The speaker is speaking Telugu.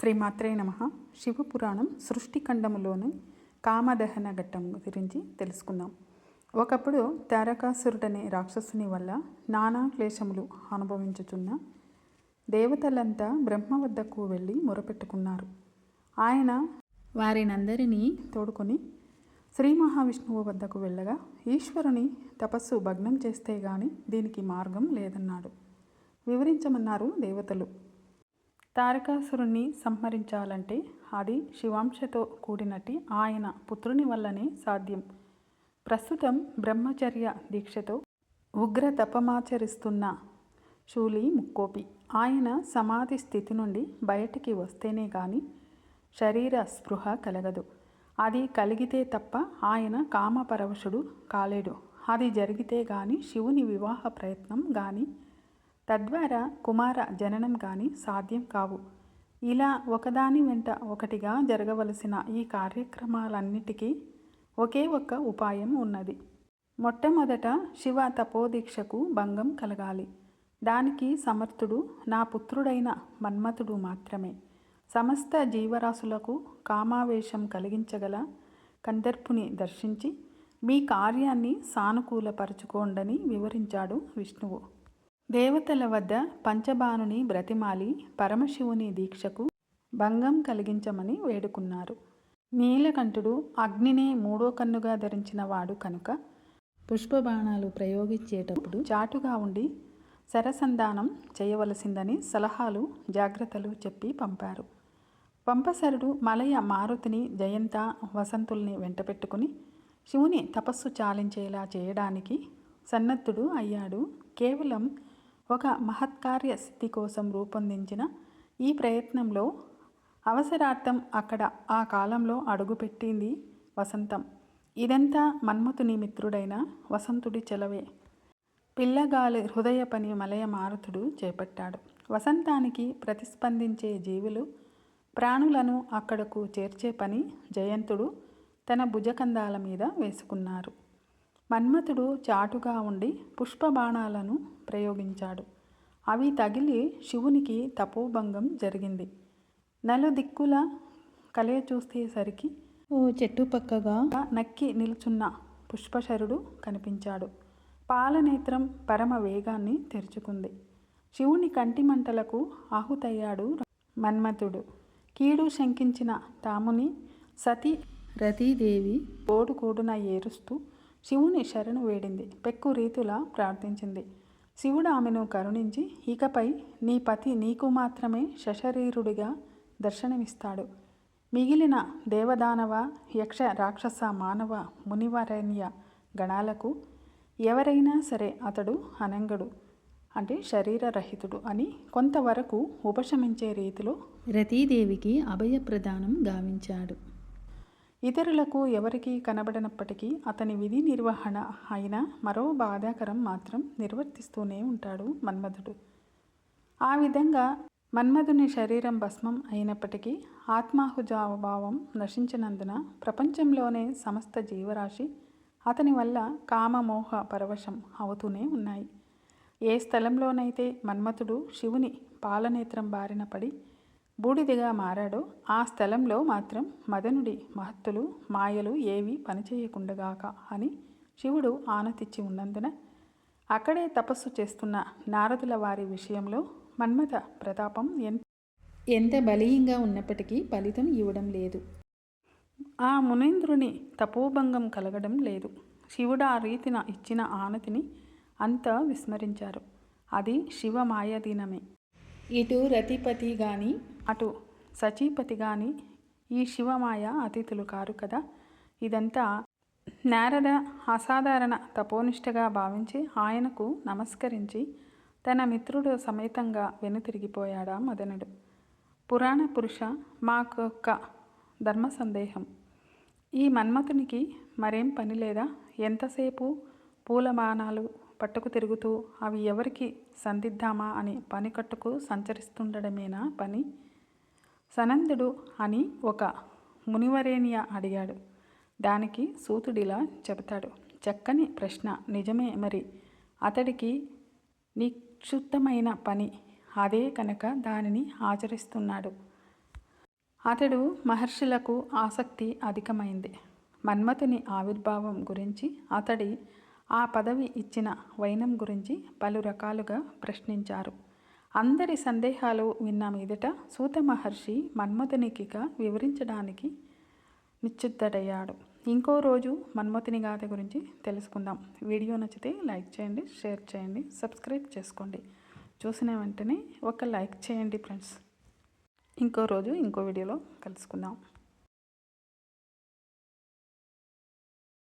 శ్రీమాత్రే నమ. శివపురాణం సృష్టిఖండములోని కామదహన ఘట్టం గురించి తెలుసుకుందాం. ఒకప్పుడు తారకాసురుడనే రాక్షసుని వల్ల నానా క్లేశములు అనుభవించుచున్న దేవతలంతా బ్రహ్మ వద్దకు వెళ్ళి మొరపెట్టుకున్నారు. ఆయన వారినందరినీ తోడుకొని శ్రీ మహావిష్ణువు వద్దకు వెళ్ళగా ఈశ్వరుని తపస్సు భగ్నం చేస్తే గాని దీనికి మార్గం లేదన్నాడు. వివరించమన్నారు దేవతలు. తారకాసురుణ్ణి సంహరించాలంటే అది శివాంశతో కూడినట్టి ఆయన పుత్రుని వల్లనే సాధ్యం. ప్రస్తుతం బ్రహ్మచర్య దీక్షతో ఉగ్ర తపమాచరిస్తున్న శూలి ముక్కోపి ఆయన సమాధి స్థితి నుండి బయటికి వస్తేనే కానీ శరీర స్పృహ కలగదు. అది కలిగితే తప్ప ఆయన కామపరవశుడు కాలేడు. అది జరిగితే గాని శివుని వివాహ ప్రయత్నం గాని తద్వారా కుమార జననం కానీ సాధ్యం కావు. ఇలా ఒకదాని వెంట ఒకటిగా జరగవలసిన ఈ కార్యక్రమాలన్నిటికీ ఒకే ఒక్క ఉపాయం ఉన్నది. మొట్టమొదట శివ తపోదీక్షకు భంగం కలగాలి. దానికి సమర్థుడు నా పుత్రుడైన మన్మథుడు మాత్రమే. సమస్త జీవరాశులకు కామావేశం కలిగించగల కందర్పుని దర్శించి మీ కార్యాన్ని సానుకూలపరచుకోండని వివరించాడు విష్ణువు. దేవతల వద్ద పంచబానుని బ్రతిమాలి పరమశివుని దీక్షకు భంగం కలిగించమని వేడుకున్నారు. నీలకంఠుడు అగ్నినే మూడో కన్నుగా ధరించిన వాడు కనుక పుష్పబాణాలు ప్రయోగించేటప్పుడు చాటుగా ఉండి శరసంధానం చేయవలసిందని సలహాలు జాగ్రత్తలు చెప్పి పంపారు. పంపసరుడు మలయ మారుతిని జయంత వసంతుల్ని వెంటపెట్టుకుని శివుని తపస్సు చాలించేలా చేయడానికి సన్నద్ధుడు అయ్యాడు. కేవలం ఒక మహత్కార్య సిద్ధి కోసం రూపొందించిన ఈ ప్రయత్నంలో అవసరార్థం అక్కడ ఆ కాలంలో అడుగుపెట్టింది వసంతం. ఇదంతా మన్మథుని మిత్రుడైన వసంతుడి చెలవే. పిల్లగాలి హృదయ పని మలయ మారుతుడు చేపట్టాడు. వసంతానికి ప్రతిస్పందించే జీవులు ప్రాణులను అక్కడకు చేర్చే పని జయంతుడు తన భుజకందాల మీద వేసుకున్నారు. మన్మథుడు చాటుగా ఉండి పుష్పబాణాలను ప్రయోగించాడు. అవి తగిలి శివునికి తపోభంగం జరిగింది. నలుదిక్కుల కలయ చూసేసరికి ఓ చెట్టు పక్కగా నక్కి నిల్చున్న పుష్పశరుడు కనిపించాడు. పాలనేత్రం పరమ వేగాన్ని తెరుచుకుంది. శివుని కంటి మంటలకు ఆహుతయ్యాడు మన్మథుడు. కీడు శంకించిన తాముని సతీ రతీదేవి కోడుకోడున ఏరుస్తూ శివుని శరణు వేడింది. పెక్కు రీతులా ప్రార్థించింది. శివుడు ఆమెను కరుణించి ఇకపై నీ పతి నీకు మాత్రమే శశరీరుడిగా దర్శనమిస్తాడు. మిగిలిన దేవదానవ యక్ష రాక్షస మానవ మునివరణ్య గణాలకు ఎవరైనా సరే అతడు అనంగడు అంటే శరీరరహితుడు అని కొంతవరకు ఉపశమించే రీతిలో రతీదేవికి అభయప్రదానం గావించాడు. ఇతరులకు ఎవరికీ కనబడనప్పటికీ అతని విధి నిర్వహణ అయిన మరో బాధాకరం మాత్రం నిర్వర్తిస్తూనే ఉంటాడు మన్మధుడు. ఆ విధంగా మన్మధుని శరీరం భస్మం అయినప్పటికీ ఆత్మాహుజాభావం నశించినందున ప్రపంచంలోనే సమస్త జీవరాశి అతని వల్ల కామమోహ పరవశం అవుతూనే ఉన్నాయి. ఏ స్థలంలోనైతే మన్మథుడు శివుని పాలనేత్రం బారిన పడి బూడిదిగా మారాడో ఆ స్థలంలో మాత్రం మదనుడి మహత్తులు మాయలు ఏవి పనిచేయకుండగాక అని శివుడు ఆనతిచ్చి ఉన్నందున అక్కడే తపస్సు చేస్తున్న నారదుల వారి విషయంలో మన్మథ ప్రతాపం ఎంత ఎంత బలీయంగా ఉన్నప్పటికీ ఫలితం ఇవ్వడం లేదు. ఆ మునేంద్రుని తపోభంగం కలగడం లేదు. శివుడు ఆ రీతిన ఇచ్చిన ఆనతిని అంతా విస్మరించారు. అది శివ మాయాధీనమే ఇటు రతిపతి గాని అటు సచీపతి గాని ఈ శివమాయ అతిథులు కారు కదా? ఇదంతా నారద అసాధారణ తపోనిష్టగా భావించి ఆయనకు నమస్కరించి తన మిత్రుడు సమేతంగా వెనుతిరిగిపోయాడా మదనుడు. పురాణ పురుష మాకొక్క ధర్మ సందేహం. ఈ మన్మథునికి మరేం పని లేదా? ఎంతసేపు పూలమానాలు పట్టుకు తిరుగుతూ అవి ఎవరికి సందిద్దామా అని పని కట్టుకు సంచరిస్తుండడమేనా పని? సనందుడు అని ఒక మునివరేణియ అడిగాడు. దానికి సూతుడిలా చెబుతాడు చక్కని ప్రశ్న నిజమే మరి. అతడికి నిక్షుప్తమైన పని అదే కనుక దానిని ఆచరిస్తున్నాడు. అతడు మహర్షులకు ఆసక్తి అధికమైంది. మన్మథుని ఆవిర్భావం గురించి అతడి ఆ పదవి ఇచ్చిన వైనం గురించి పలు రకాలుగా ప్రశ్నించారు. అందరి సందేహాలు విన్న మీదట సూత మహర్షి మన్మథునికిగా వివరించడానికి నిశ్చితుడయ్యాడు ఇంకో రోజు మన్మథుని గాథ గురించి తెలుసుకుందాం. వీడియో నచ్చితే లైక్ చేయండి షేర్ చేయండి సబ్స్క్రైబ్ చేసుకోండి. చూసిన వెంటనే ఒక లైక్ చేయండి ఫ్రెండ్స్. ఇంకో రోజు ఇంకో వీడియోలో కలుసుకుందాం.